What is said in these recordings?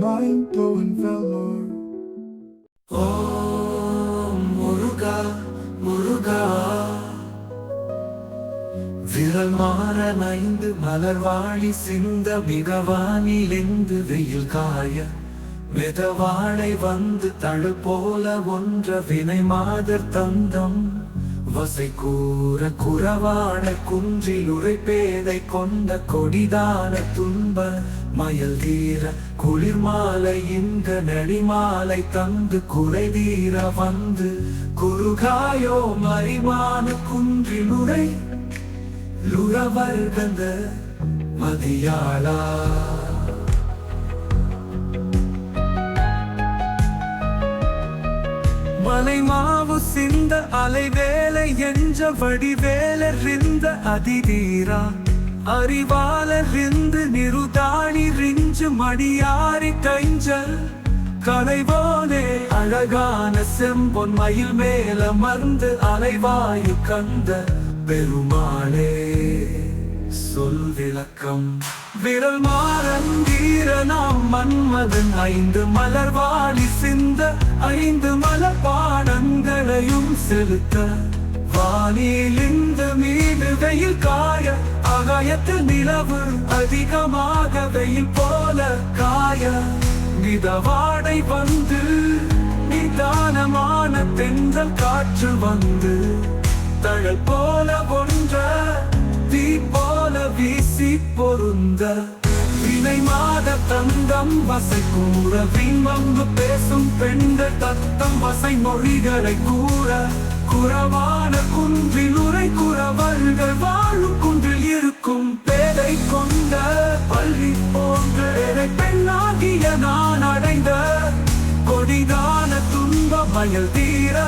Mind blowing velour. விரல் மாற நைந்து மலர்வாழி சிந்த மிகவானிலிருந்து வெயில் காய. மிதவாழை வந்து தழு போல ஒன்ற வினை மாதர் தந்தம். வசை கூற குறவான குன்றில் உரைப்பேதை கொண்ட கொடிதான துன்ப மயல் தீர குளிர் மாலை இந்த நெடிமாலை தந்து குறை தீர வந்து குறுகாயோ மறிமான குன்றில் உரை லுறவர்கந்த மதியாளா. மாலை மாவு சிந்த அலைவேலை என்ற வடிவேலறிந்த அதிதீரா. அறிவாலறிந்து நிருதாணி ரிஞ்சு மடியாரி கைஞ்சல் கலைவோனே அழகான செம்பொன் மயில் மேல மருந்து அலைவாயு கந்த. பெருமாளே சொல் விளக்கம். விரல் மாறன் வீர நாம் மன்மதன். ஐந்து மலர்வாளி சிந்த ஐந்து மலர் பாடங்களையும் செலுத்த. வானில் மீது வெயில் காய ஆகாயத்தில் நிலவு அதிகமாக வெயில் போல காய. மிதவாடை வந்து நிதானமான தென்றல் காற்று வந்து. தழல் போல ஒன்ற வீசி பொருந்த. வினை மாத தந்தம் வசை கூற விண்வம்பு பேசும் பெண்கள் தத்தம் வசை மொழிகளை கூற. குறவான குன்றில் உரை குறவர்கள் வாழும் குன்றில் இருக்கும் பேரை கொண்ட பள்ளி போன்ற பெண்ணாகிய நான் அடைந்த. கொடிதான துன்ப மயல் தீர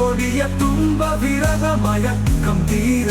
கொடிய துன்ப விரத மயக்கம் தீர.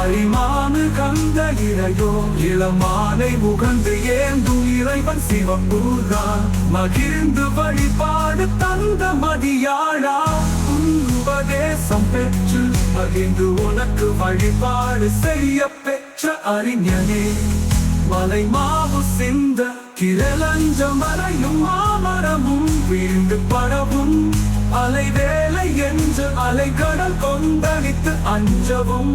அரிமானு கந்த இறையோ இளமானை முகந்து ஏந்தும் இறைவன் சிவம்பூரான் மகிழ்ந்து வழிபாடு தந்த மதியாழா உன் உபதேசம் பெற்று மகிழ்ந்து உனக்கு வழிபாடு செய்ய பெற்ற அறிஞனே. மலை மாவு சிந்த கிரலஞ்ச மலையும் மாமரமும் வீழ்ந்து பரவும். அலை வேலை என்று அலைகடல் கொந்தளித்து அஞ்சவும்.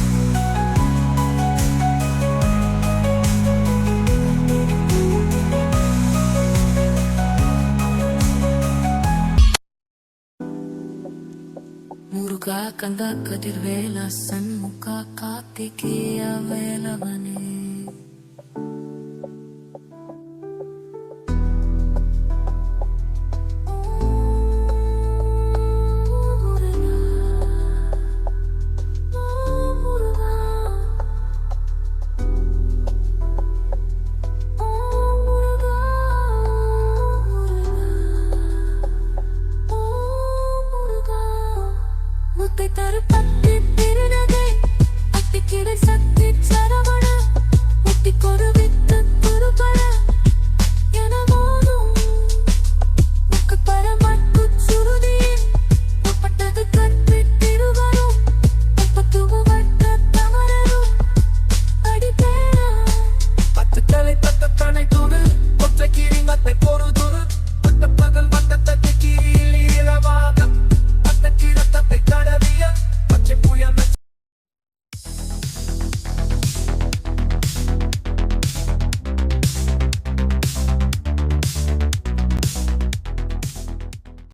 முகா கந்த கதிர்வேலா சண்முகா கார்த்திகேய வேலவனே.